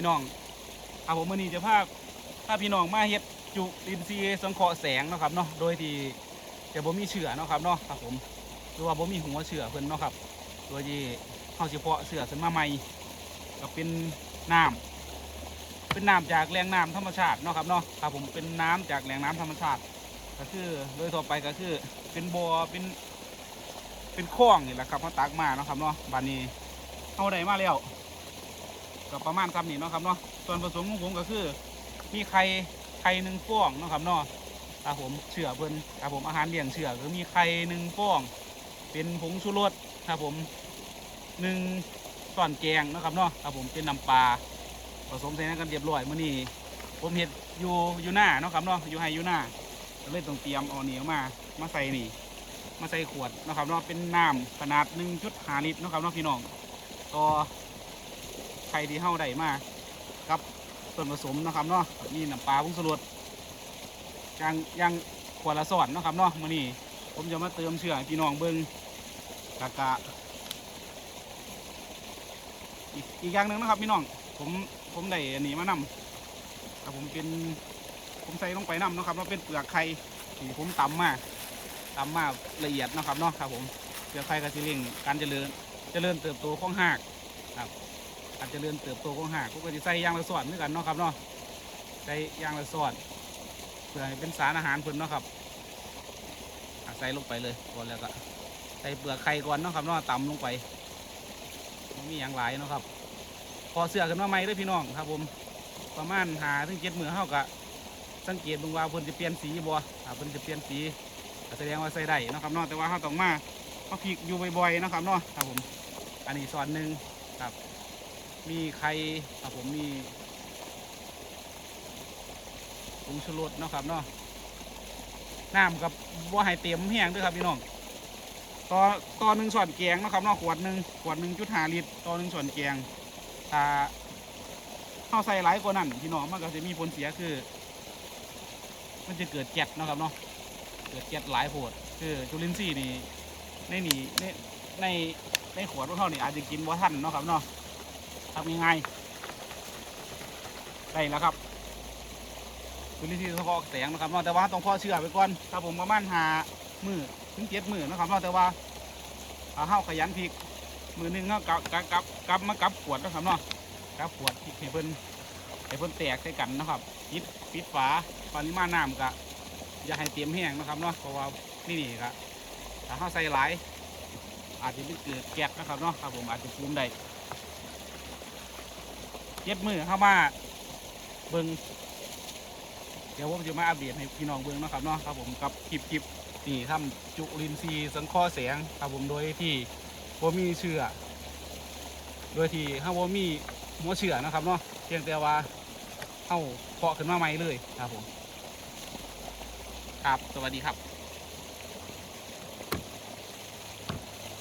พี่น้องครับผมมื่อนี้จะพาพาพี่น้องมาเฮ็ดจุลินทรีย์สังเคราะห์แสงนะครับเนาะโดยที่จะบ่มีเชื้อนะครับเนาะครับผมหรือว่าบ่มีหัวเชื้อเพิ่นเนาะครับโดยที่เฮาสิเพาะเชื้อขึ้นมาใหม่ก็เป็นน้ำเป็นน้ำจากแหล่งน้ำธรรมชาติเนาะครับเนาะครับผมเป็นน้ำจากแหล่งน้ำธรรมชาติ ก็คือโดยทั่วไปก็คือเป็นบ่อเป็นเป็นคลองนี่แหละครับเขาตักมาเนาะครับเนาะบานนี้เอาได้มาแล้ว ก็ประมาณคำนี้เนาะครับเนาะส่วนผสมของผมก็คือมีไข่ไข่หนึ่งฟองเนาะครับเนาะครับผมเชื่อเพิ่นครับผมอาหารเลี้ยงเชื่อคือมีไข่หนึ่งฟอง เป็นผงชูรสครับผมหนึ่งส่อนแกงนะครับเนาะครับผมเป็นน้ำปลาผสมใส่กันเรียบร้อยมื้อนี้ผมเห็ดอยู่อยู่หน้าเนาะครับเนาะอยู่ให้อยู่หน้าก็เลยต้องเตรียมเอาเหนียวมามาใส่นี่ มาใส่ขวดนะครับเนาะเป็นน้ำขนาด1.5ลิตรนาะครับเนาะพี่น้องต่อ ไข่ที่เฮาได้มากับส่วนผสมนะครับเนาะมีน้ำปลาผงสรดยางยางขวดละส่วนนะครับเนาะมื้อนี้ผมจะมาเติมเชื่อพี่น้องเบิ่งกะกะอีกอีกอย่างหนึ่งนะครับพี่น้องผมผมได้อันนี้มานำครับผมเป็นผมใส่ลงไปน้ำนะครับว่าเป็นเปลือกไข่ที่ผมตำมาตำมาละเอียดนะครับเนาะครับผมเปลือกไข่กับซิลิงการเจริญเจริญเติบโตของหากครับ การเจริญเติบโตของหากก็จะใส่ยางละส่วนด้วยกันเนาะครับเนาะใส่ยางละส่วนเพื่อให้เป็นสารอาหารเพิ่นเนาะครับใส่ลงไปเลยก่อนแล้วก็ใส่เปลือกไข่ก่อนเนาะครับเนาะต่ำลงไปบ่มีอย่างหลายเนาะครับ พอเสือขึ้นมาใหม่ด้วยพี่น้องครับ ผมประมาณหาถึงเจ็ดมือเท่ากับสังเกตบิ่งว่าเพิ่นจะเปลี่ยนสีบ่ถ้าเพิ่นจะเปลี่ยนสีแสดงว่าใส่ได้เนาะครับเนาะแต่ว่าเราต้องมามาพริกอยู่บ่อยๆเนาะครับเนาะครับผม อันนี้ส่วนหนึ่งครับ มีไข่ครับผมมีผงชูรสเนาะครับเนาะน้ำกับบ่ให้เต็มแห้งด้วยครับพี่น้องต่อต่อหนึ่งส่วนแกงเนาะครับเนาะขวดหนึ่งขวดหนึ่งจุดห้าลิตรต่อหนึ่งส่วนแกงถ้าเข้าใส่หลายกว่านั้นพี่น้องมันก็จะมีผลเสียคือ มันจะเกิดแก๊สเนาะครับเนาะเกิดแก๊สหลายโพดคือจุลินทรีย์นี่ในนี่ในในในขวดของเขานี่อาจจะกินบ่ทันเนาะครับเนาะำยังไงได้แล้วครับจุลินทรีย์เฉพาะแสงนะครับเนาะแต่ว่าต้องพอเชื่อไปก่อนครับผมประมาณหามือถึงเจ็ดมือนะครับเนาะแต่ว่าเอาเฮาขยันพริกมือหนึงเฮากับกับกับกับมากับขวดนะครับเนาะกับขวดพริกให้เพิ่นให้เพิ่นแตกใส่กันนะครับปิดปิดฝาปริมาณน้ำก็อย่าให้เต็มแห้งนะครับเนาะเพราะว่านี่นี่ก็ถ้าเราใส่หลายอาจจะเป็นเกิดแก๊สนะครับเนาะครับผมอาจจะฟูมได้ จ็ดมือเข้ามาเบิงเดี๋ยวผมจะมาอัปเดตให้พี่น้องเบิงนะครับเนาะครับผมกับคลิปคลิปนี่ทำจุลินทรีย์สังเคราะห์แสงครับผมโดยที่ผมมีเชื่อ โดยที่ห้าว่ามีหัวเชื่อนะครับเนาะเพียงแต่ว่าเข้าเพาะขึ้นมาใหม่เลยครับผมครับสวัสดีครับ